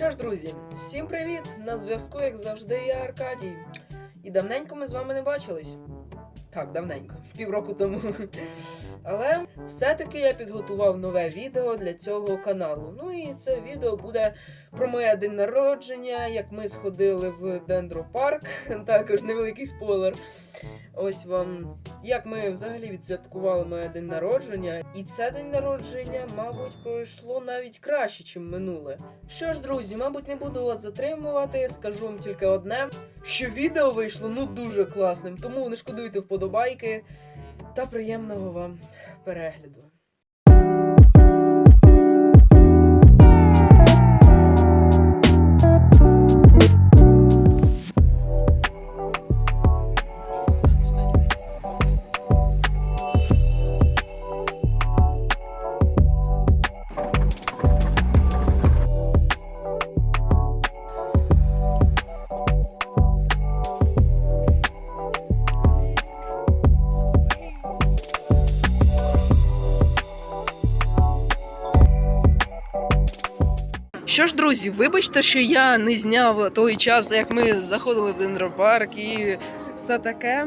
Що ж, друзі, всім привіт! На зв'язку, як завжди, я Аркадій. І давненько ми з вами не бачились. Так, давненько, півроку тому. Але все-таки я підготував нове відео для цього каналу. Ну і це відео буде про моє день народження, як ми сходили в дендропарк. Також невеликий спойлер. Ось вам, як ми взагалі відсвяткували моє день народження. І це день народження, мабуть, пройшло навіть краще, ніж минуле. Що ж, друзі, мабуть, не буду вас затримувати. Скажу вам тільки одне, що відео вийшло ну дуже класним, тому не шкодуйте вподобайки та приємного вам перегляду. Друзі, вибачте, що я не зняв той час, як ми заходили в дендропарк і все таке.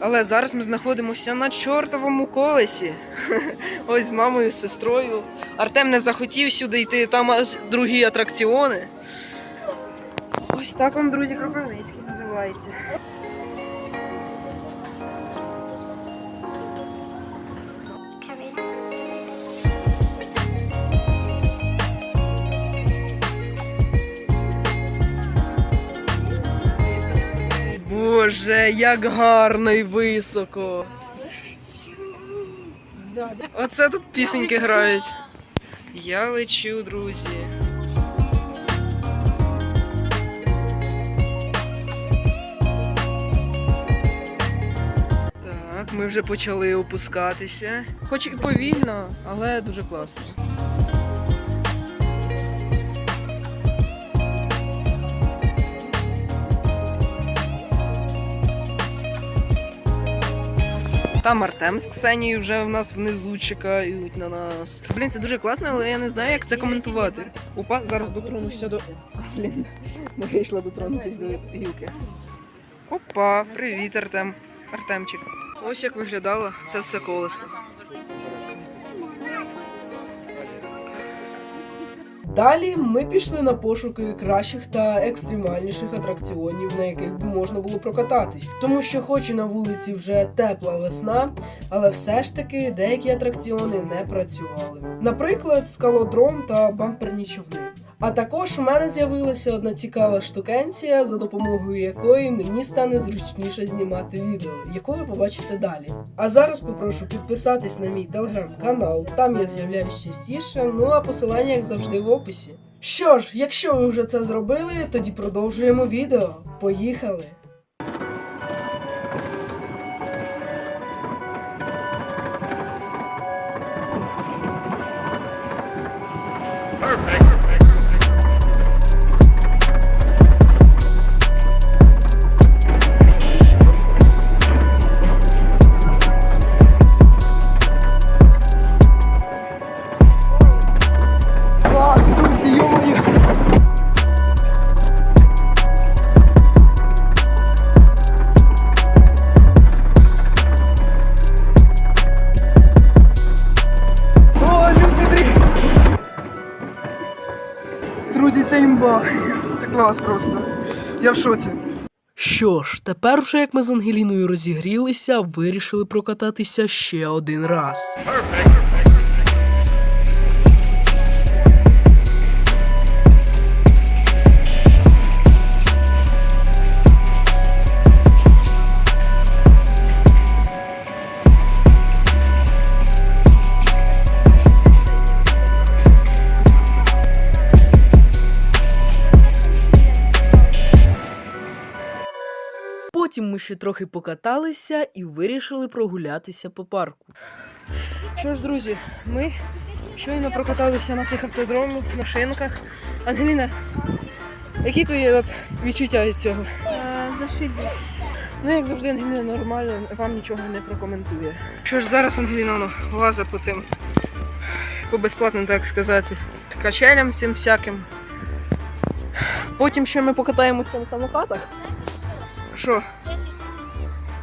Але зараз ми знаходимося на чортовому колесі. Ось з мамою, з сестрою. Артем не захотів сюди йти, там аж другі атракціони. Ось так вам, друзі, Кропивницький називається. Боже, як гарно і високо. Оце тут пісеньки грають. Я лечу, друзі. Так, ми вже почали опускатися. Хоч і повільно, але дуже класно. Там Артем з Ксенією вже в нас внизу чекають на нас. Блін, це дуже класно, але я не знаю, як це коментувати. Опа, зараз дотронуся до. Блін, не вийшла дотронутись до гілки. Опа, привіт, Артем. Артемчик. Ось як виглядало це все колесо. Далі ми пішли на пошуки кращих та екстремальніших атракціонів, на яких би можна було прокататись. Тому що, хоч і на вулиці вже тепла весна, але все ж таки деякі атракціони не працювали. Наприклад, скалодром та бамперні човни. А також у мене з'явилася одна цікава штукенція, за допомогою якої мені стане зручніше знімати відео, яку ви побачите далі. А зараз попрошу підписатись на мій телеграм-канал, там я з'являюсь частіше, ну а посилання, як завжди, в описі. Що ж, якщо ви вже це зробили, тоді продовжуємо відео. Поїхали! Клас просто. Я в шоці. Що ж, тепер вже як ми з Ангеліною розігрілися, вирішили прокататися ще один раз. Perfect, ми ще трохи покаталися і вирішили прогулятися по парку. Що ж, друзі, ми щойно прокаталися на цих автодромах, на шинках. Ангеліна, які твої от, відчуття від цього? Зашибись. Ну, як завжди, Ангеліна нормально, вам нічого не прокоментує. Що ж, зараз Ангеліна лазить по цим, по безплатним, так сказати, качелям всім всяким. Потім ще ми покатаємося на самокатах. Що?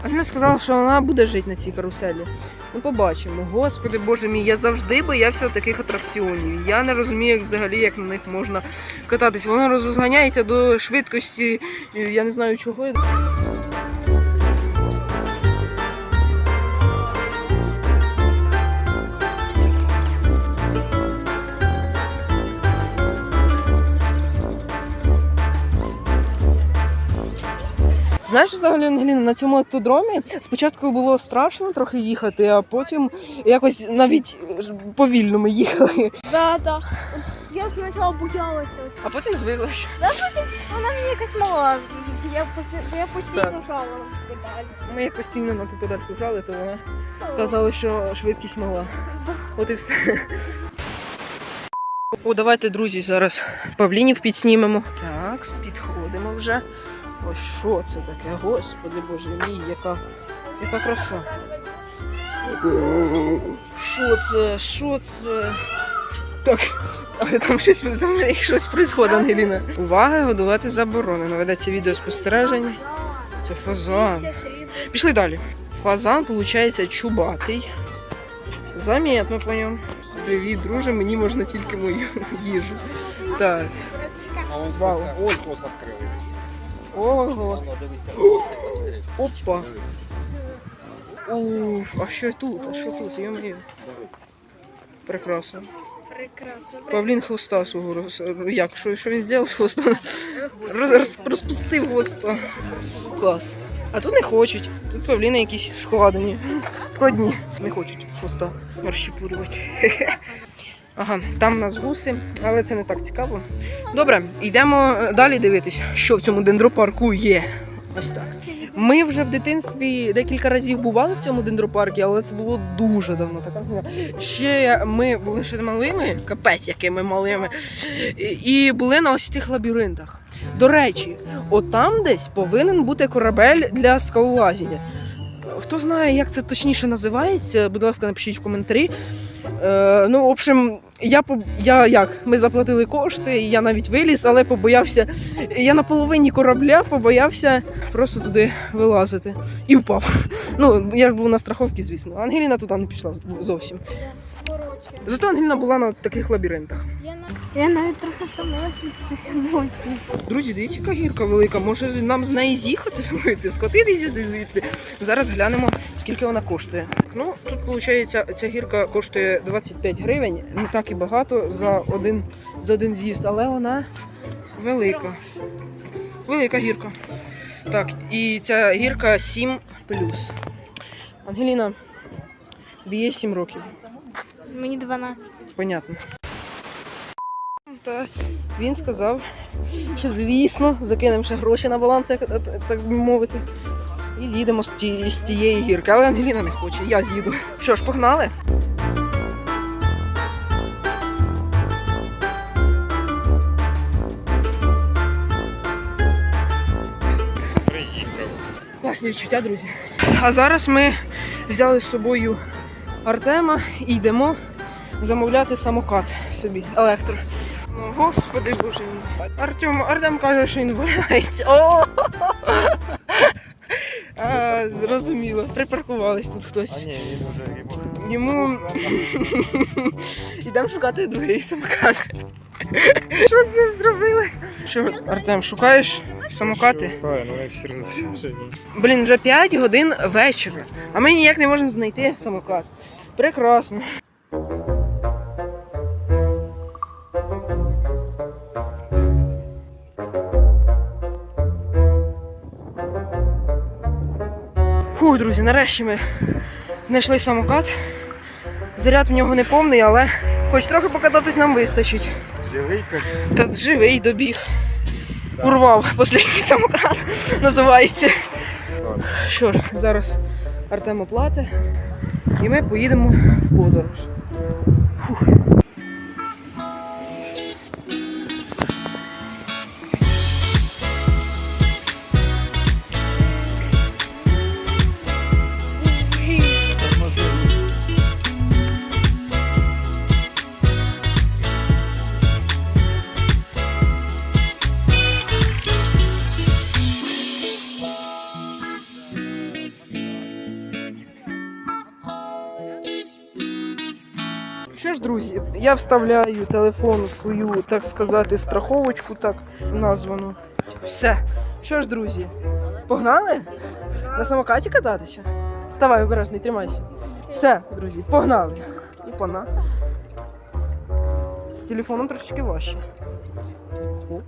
Вона сказала, що вона буде жити на цій каруселі. Ну, побачимо. Господи боже мій, я завжди боявся таких атракціонів. Я не розумію як взагалі, як на них можна кататись. Воно розганяється до швидкості, е, я не знаю чого. Знаєш, взагалі, Ангеліна, на цьому автодромі спочатку було страшно трохи їхати, а потім якось навіть е, повільно ми їхали, Да, да. Я спочатку боялася. а потім звиклася. Вона мені якась мала. Я, поси- я постійно жала на педаль. Ми як постійно на ту педальку жали, то вона казала, що швидкість мала. От і все. О, давайте, друзі, зараз павлінів підснімемо. Так, підходимо вже. Ось що це таке? Господи боже мій, яка, яка краса. Що це? Що це? Так, але там щось там щось происходить, Ангеліна. Увага, годувати заборонено. Ведеться відеоспостереження. Це фазан. Пішли далі. Фазан, виходить, чубатий. Заметно по ньому. Привіт, друже, мені можна тільки мою їжу. Так. А он Вау. відкрили. Ого. Дивися. Опа. Уф, а що тут? А що тут? Я маю. Прекрасно. Прекрасно. Павлін хвоста свого роз... Як? Що, що він зробив з хвостом? Роз, роз, розпустив хвоста. Клас. А тут не хочуть. Тут павліни якісь складені. Складні. Не хочуть хвоста розщепурювати. Ага, там у нас гуси, але це не так цікаво. Добре, йдемо далі дивитись, що в цьому дендропарку є. Ось так. Ми вже в дитинстві декілька разів бували в цьому дендропарку, але це було дуже давно. Так, Ангеліна? ще ми були ще малими, капець якими малими, і були на ось тих лабіринтах. До речі, отам десь повинен бути корабель для скалолазіння. Хто знає, як це точніше називається, будь ласка, напишіть в коментарі. Е, ну, в общем, я, я як? Ми заплатили кошти, і я навіть виліз, але побоявся. Я на половині корабля побоявся просто туди вилазити і впав. Ну, я ж був на страховці, звісно. Ангеліна туди не пішла зовсім. Зато Ангеліна була на таких лабіринтах. я, навіть трохи втомилася від цих емоцій. Друзі, дивіться, яка гірка велика. Може нам з неї з'їхати, скотитися звідти. Зараз глянемо, скільки вона коштує. Ну, тут виходить, ця гірка коштує 25 гривень, не так і багато за один, за один з'їзд, але вона велика. Велика гірка. Так, і ця гірка 7 Ангеліна, тобі є 7 років. Мені 12. Понятно. Та він сказав, що звісно, закинемо ще гроші на баланс, так би мовити. І з'їдемо з, ті, з тієї гірки. Але Ангеліна не хоче, я з'їду. Що ж, погнали? Класні відчуття, друзі. А зараз ми взяли з собою Артема і йдемо замовляти самокат собі, електро. Ну, господи боже мій. Артем, Артем каже, що він валяється. О! А, зрозуміло. Припаркувались тут хтось. ні, він вже Йому йдемо шукати другий самокат. Що з ним зробили? Що, Артем, шукаєш самокати? Шукаю, ну вони всі розряджені. Блін, вже 5 годин вечора, а ми ніяк не можемо знайти самокат. Прекрасно. Фух, друзі, нарешті ми знайшли самокат. Заряд в нього не повний, але хоч трохи покататись нам вистачить. Живий Та живий добіг. Урвав останній самокат, називається. Що ж, зараз Артем оплатить, і ми поїдемо в подорож. Я вставляю телефон в свою, так сказати, страховочку, так названу. Все. Що ж, друзі, погнали? На самокаті кататися? Вставай, обережний, тримайся. Все, друзі, погнали. Опана. З телефоном трошечки важче. Оп.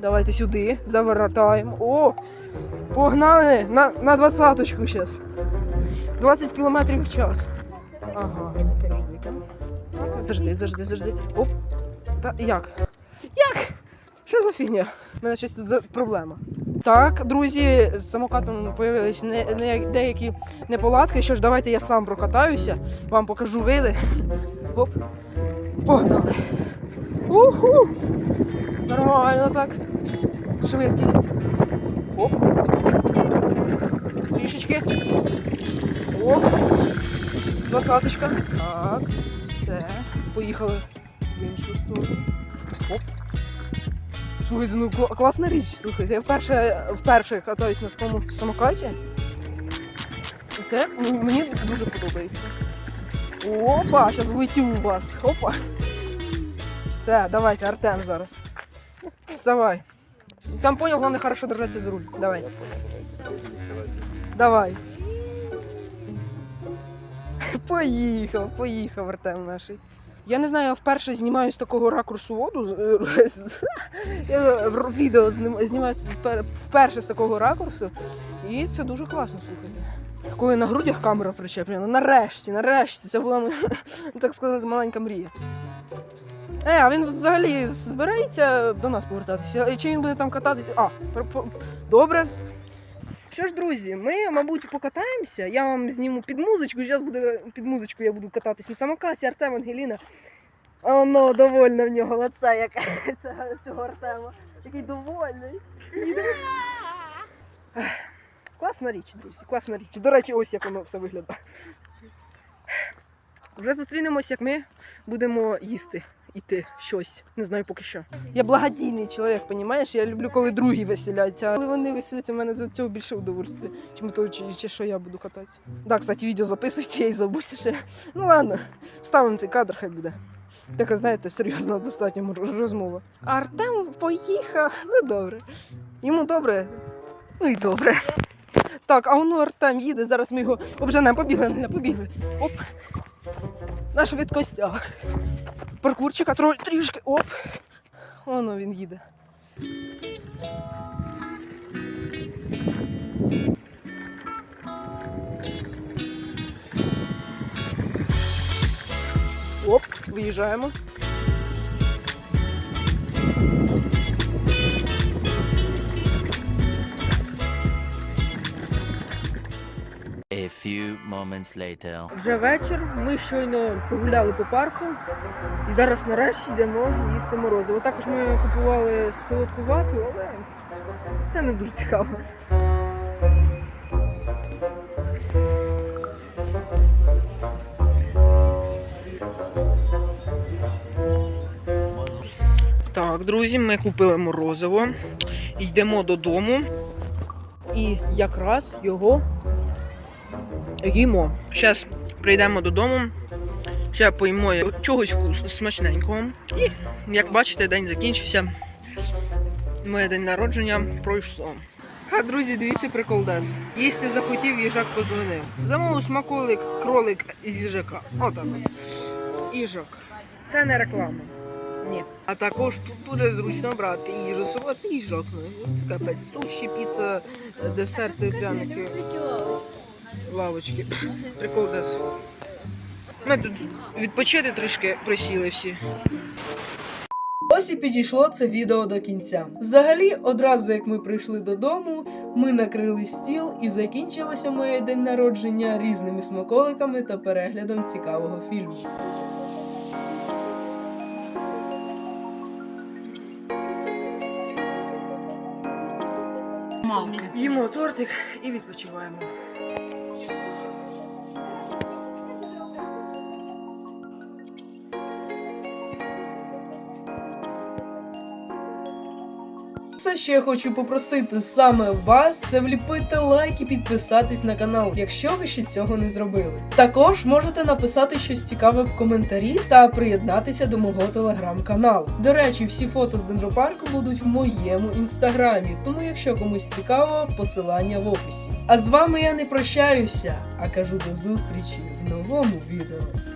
Давайте сюди, завертаємо. О! Погнали! На, на двадцяточку зараз. 20 км в час. Ага. Завжди, завжди, завжди. Оп. Та як? Як? Що за фігня? У мене щось тут за проблема. Так, друзі, з самокатом появились не, не, деякі неполадки. Що ж, давайте я сам прокатаюся, вам покажу види. Оп. Погнали. Уху! Нормально так. Швидкість. Оп. Трішечки. Оп. Двадцяточка. Так, все. Поїхали в іншу сторону. Оп. Слухайте, ну класна річ, слухайте. Я вперше, вперше катаюсь на такому самокаті. І це мені дуже подобається. Опа, зараз влетів у вас. Опа. Все, давайте, Артем зараз. Вставай. Там понял, головне хорошо держатися за руль. Давай. Давай. Поїхав, поїхав Артем наш. Я не знаю, я вперше знімаю з такого ракурсу воду. з- Я відео знімаю вперше з такого ракурсу. І це дуже класно, слухайте. Коли на грудях камера причеплена, нарешті, нарешті, це була так сказати, маленька мрія. Е, а він взагалі збирається до нас повертатися? Чи він буде там кататися? А, добре. Що ж, друзі, ми, мабуть, покатаємося. Я вам зніму під музичку. Зараз буде під музичку я буду кататись на самокаті Артем Ангеліна. Оно, довольна в нього лице, як цього Артема. Такий довольний. Класна річ, друзі, класна річ. До речі, ось як воно все виглядає. Вже зустрінемось, як ми будемо їсти. Іти щось, не знаю поки що. Я благодійний чоловік, розумієш? Я люблю, коли другі веселяться. Коли вони веселяться, в мене з цього більше удовольствия, чим то, чи, чи що я буду кататися. Так, кстати, відео записується, я і забувся ще. Ну ладно, вставимо цей кадр, хай буде. Така, знаєте, серйозна достатньо розмова. А Артем поїхав. Ну добре. Йому добре. Ну і добре. Так, а воно Артем їде, зараз ми його обженемо, побігли, не побігли. Оп. На швидкостях. Паркурчика тро- трішки. Оп. Воно він їде. Оп, виїжджаємо. Few moments later. Вже вечір. Ми щойно погуляли по парку і зараз нарешті йдемо їсти морозиво. Також ми купували солодку вату, але це не дуже цікаво. Так, друзі, ми купили морозиво. Йдемо додому. І якраз його їмо. Зараз прийдемо додому. Ще поїмо чогось смачненького. І, як бачите, день закінчився. Моє день народження пройшло. А, друзі, дивіться приколдес. Їсти захотів, їжак позвонив. Замовив смаколик, кролик з їжака. Отак от. Їжак. Це не реклама. Ні. А також тут дуже зручно брати їжу. собою. Це їжак. ну, Це капець. Суші, піца, десерти, пряники. Лавочки. Прикол десь. Ми тут відпочити трішки присіли всі. Ось і підійшло це відео до кінця. Взагалі, одразу як ми прийшли додому, ми накрили стіл і закінчилося моє день народження різними смаколиками та переглядом цікавого фільму. Їмо тортик і відпочиваємо. Що я хочу попросити саме вас, це вліпити лайк і підписатись на канал, якщо ви ще цього не зробили. Також можете написати щось цікаве в коментарі та приєднатися до мого телеграм-каналу. До речі, всі фото з дендропарку будуть в моєму інстаграмі, тому якщо комусь цікаво, посилання в описі. А з вами я не прощаюся, а кажу до зустрічі в новому відео.